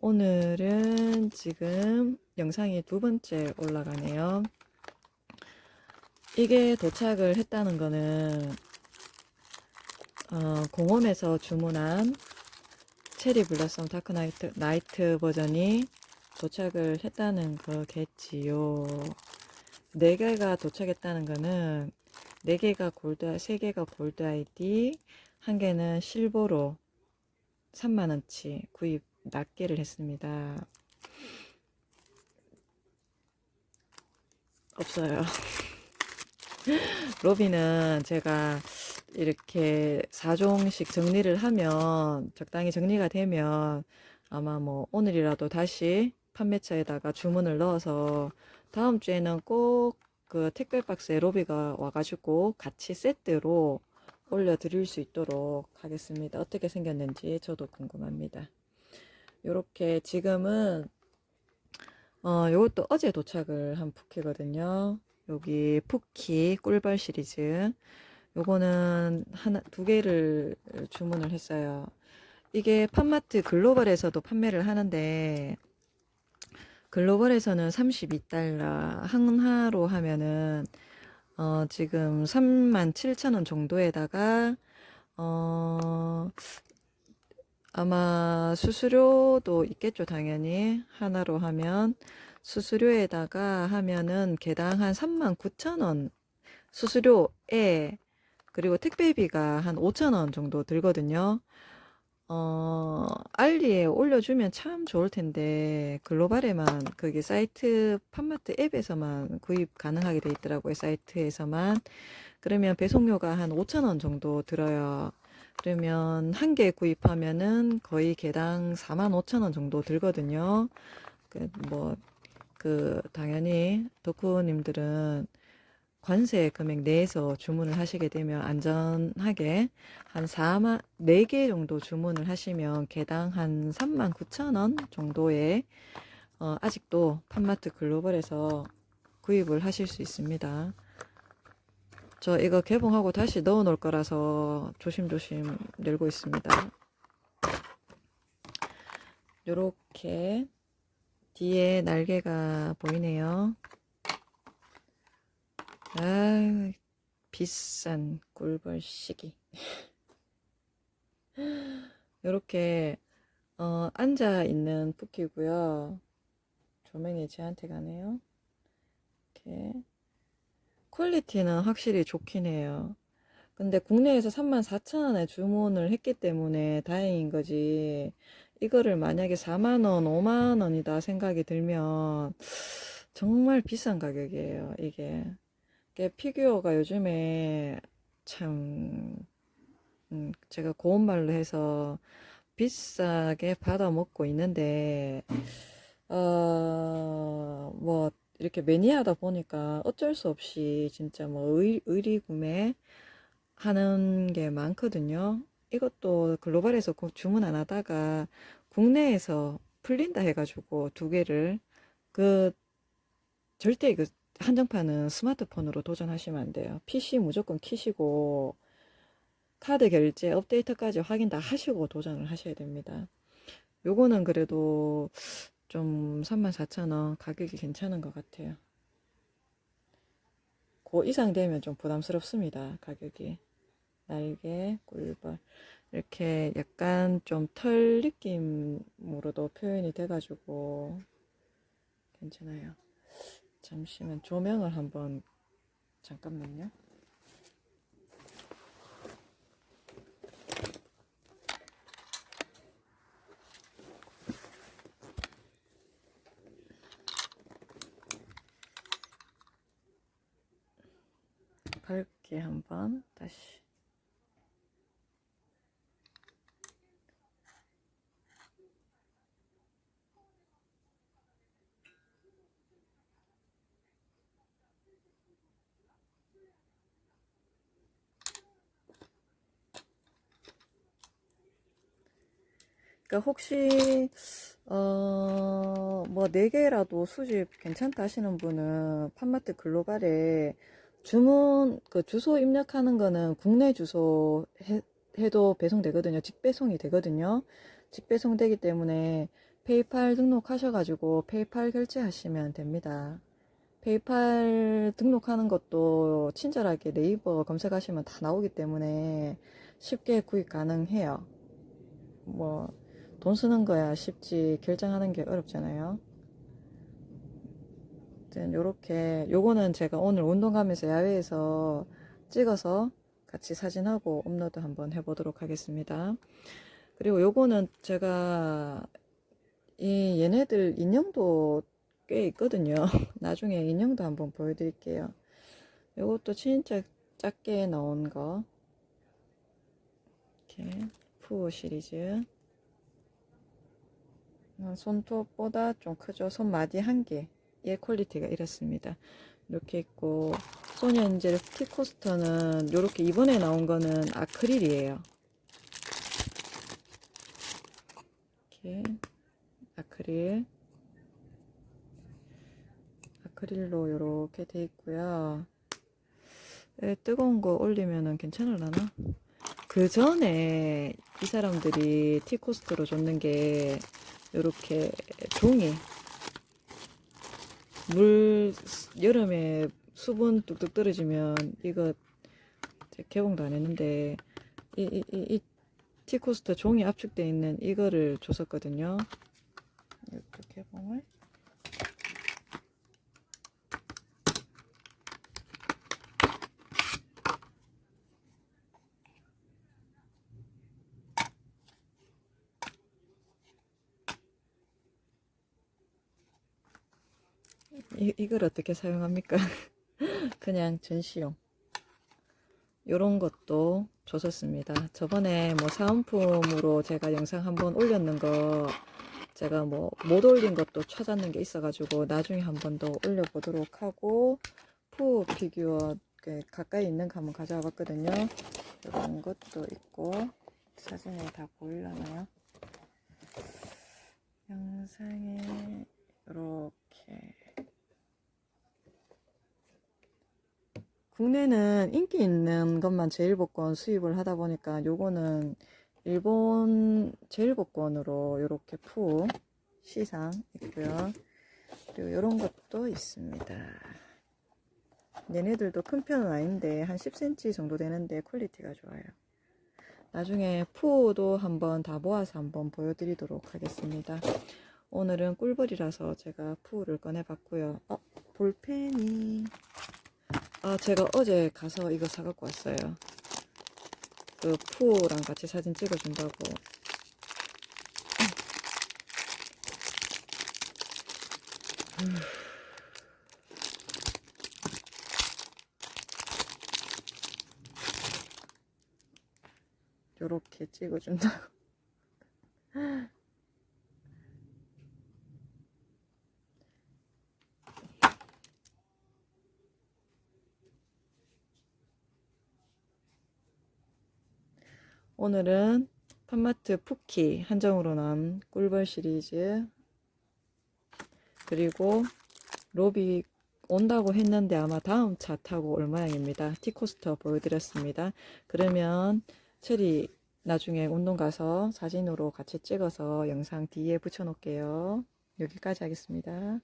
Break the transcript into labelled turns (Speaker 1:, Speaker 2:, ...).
Speaker 1: 오늘은 지금 영상이 두 번째 올라가네요. 이게 도착을 했다는 거는 어, 공홈에서 주문한 체리 블러썸 다크 나이트, 버전이 도착을 했다는 거겠지요. 네 개가 도착했다는 거는 네 개가 골드, 세 개가 골드 아이디, 한 개는 실버로 3만원치 구입 낱개를 했습니다. 없어요. 로비는 제가 이렇게 4종씩 정리를 하면 적당히 정리가 되면 아마 뭐 오늘이라도 다시 판매처에다가 주문을 넣어서 다음 주에는 꼭 그 택배 박스에 로비가 와가지고 같이 세트로 올려드릴 수 있도록 하겠습니다. 어떻게 생겼는지 저도 궁금합니다. 요렇게 지금은 어 요것도 어제 도착을 한 푸키거든요. 여기 푸키 꿀벌 시리즈 요거는 하나 두 개를 주문을 했어요. 이게 팜마트 글로벌에서도 판매를 하는데 글로벌에서는 32달러 한화로 하면은 어 지금 37,000원 정도에다가 어 아마 수수료도 있겠죠, 당연히. 하나로 하면 수수료에다가 하면은 개당 한 39,000원 수수료에 그리고 택배비가 한 5,000원 정도 들거든요. 어, 알리에 올려주면 참 좋을 텐데 글로벌에만 그게 사이트 팜마트 앱에서만 구입 가능하게 돼 있더라고요. 사이트에서만. 그러면 배송료가 한 5,000원 정도 들어요. 그러면 한 개 구입하면은 거의 개당 45,000원 정도 들거든요. 그, 뭐, 그, 당연히 덕후님들은 관세 금액 내에서 주문을 하시게 되면 안전하게 한 4만, 4개 정도 주문을 하시면 개당 한 39,000원 정도에 어, 아직도 팜마트 글로벌에서 구입을 하실 수 있습니다. 저 이거 개봉하고 다시 넣어 놓을 거라서 조심조심 열고 있습니다. 요렇게 뒤에 날개가 보이네요. 아, 비싼 꿀벌 시기. 요렇게 어, 앉아 있는 푸키고요. 조명이 제한테 가네요. 이렇게 퀄리티는 확실히 좋긴 해요. 근데 국내에서 34,000원에 주문을 했기 때문에 다행인 거지. 이거를 만약에 4만원, 5만원이다 생각이 들면 정말 비싼 가격이에요, 이게. 피규어가 요즘에 참, 음, 제가 고운 말로 해서 비싸게 받아 먹고 있는데, 어, 뭐, 이렇게 매니아다 보니까 어쩔 수 없이 진짜 뭐 의, 의리 구매 하는 게 많거든요. 이것도 글로벌에서 꼭 주문 안 하다가 국내에서 풀린다 해가지고 두 개를 그 절대 그 한정판은 스마트폰으로 도전하시면 안 돼요. PC 무조건 키시고 카드 결제 업데이트까지 확인 다 하시고 도전을 하셔야 됩니다. 요거는 그래도 좀 34,000원 가격이 괜찮은 것 같아요. 그 이상 되면 좀 부담스럽습니다. 가격이. 날개, 꿀벌. 이렇게 약간 좀 털 느낌으로도 표현이 돼가지고 괜찮아요. 잠시만 조명을 한번 잠깐만요. 밝게 한번 다시. 그러니까 혹시 어, 뭐, 네 개라도 수집 괜찮다 하시는 분은 팜마트 글로벌에 주문, 그 주소 입력하는 거는 국내 주소 해, 해도 배송되거든요. 직배송이 되거든요. 직배송 되기 때문에 페이팔 등록하셔가지고 페이팔 결제하시면 됩니다. 페이팔 등록하는 것도 친절하게 네이버 검색하시면 다 나오기 때문에 쉽게 구입 가능해요. 뭐, 돈 쓰는 거야 쉽지 결정하는 게 어렵잖아요. 아무튼 요렇게 요거는 제가 오늘 운동 가면서 야외에서 찍어서 같이 사진하고 업로드 한번 해보도록 하겠습니다. 그리고 요거는 제가 이 얘네들 인형도 꽤 있거든요. 나중에 인형도 한번 보여드릴게요. 요것도 진짜 작게 나온 거. 이렇게 푸어 시리즈. 어, 손톱보다 좀 크죠. 손마디 한 개. 얘 퀄리티가 이렇습니다. 이렇게 있고 소니 엔젤 티코스터는 이렇게 이번에 나온 거는 아크릴이에요. 이렇게 아크릴 아크릴로 이렇게 돼 있고요. 에, 뜨거운 거 올리면은 괜찮을라나? 그 전에 이 사람들이 티코스트로 줬는 게 이렇게 종이 물 여름에 수분 뚝뚝 떨어지면 이거 개봉도 안 했는데 이, 이, 이, 이 티코스터 종이 압축돼 있는 이거를 줬었거든요. 이것도 개봉을 이, 이걸 어떻게 사용합니까? 그냥 전시용. 요런 것도 줬었습니다. 저번에 뭐 사은품으로 제가 영상 한번 올렸는 거 제가 뭐 못 올린 것도 찾았는 게 있어가지고 나중에 한번 더 올려보도록 하고 푸 피규어 그 가까이 있는 거 한번 가져와 봤거든요. 이런 것도 있고 사진에 다 보이려나요? 영상에 이렇게 국내는 인기 있는 것만 제일복권 수입을 하다 보니까 요거는 일본 제일복권으로 요렇게 푸 시상 있고요. 그리고 요런 것도 있습니다. 얘네들도 큰 편은 아닌데 한 10cm 정도 되는데 퀄리티가 좋아요. 나중에 푸도 한번 다 모아서 한번 보여드리도록 하겠습니다. 오늘은 꿀벌이라서 제가 푸를 꺼내봤고요. 어, 볼펜이 아, 제가 어제 가서 이거 사갖고 왔어요. 그 푸랑 같이 사진 찍어준다고. 요렇게 찍어준다고. 오늘은 팜마트 푸키 한정으로 나온 꿀벌 시리즈 그리고 로비 온다고 했는데 아마 다음 차 타고 올 모양입니다. 티코스터 보여드렸습니다. 그러면 체리 나중에 운동 가서 사진으로 같이 찍어서 영상 뒤에 붙여 놓을게요. 여기까지 하겠습니다.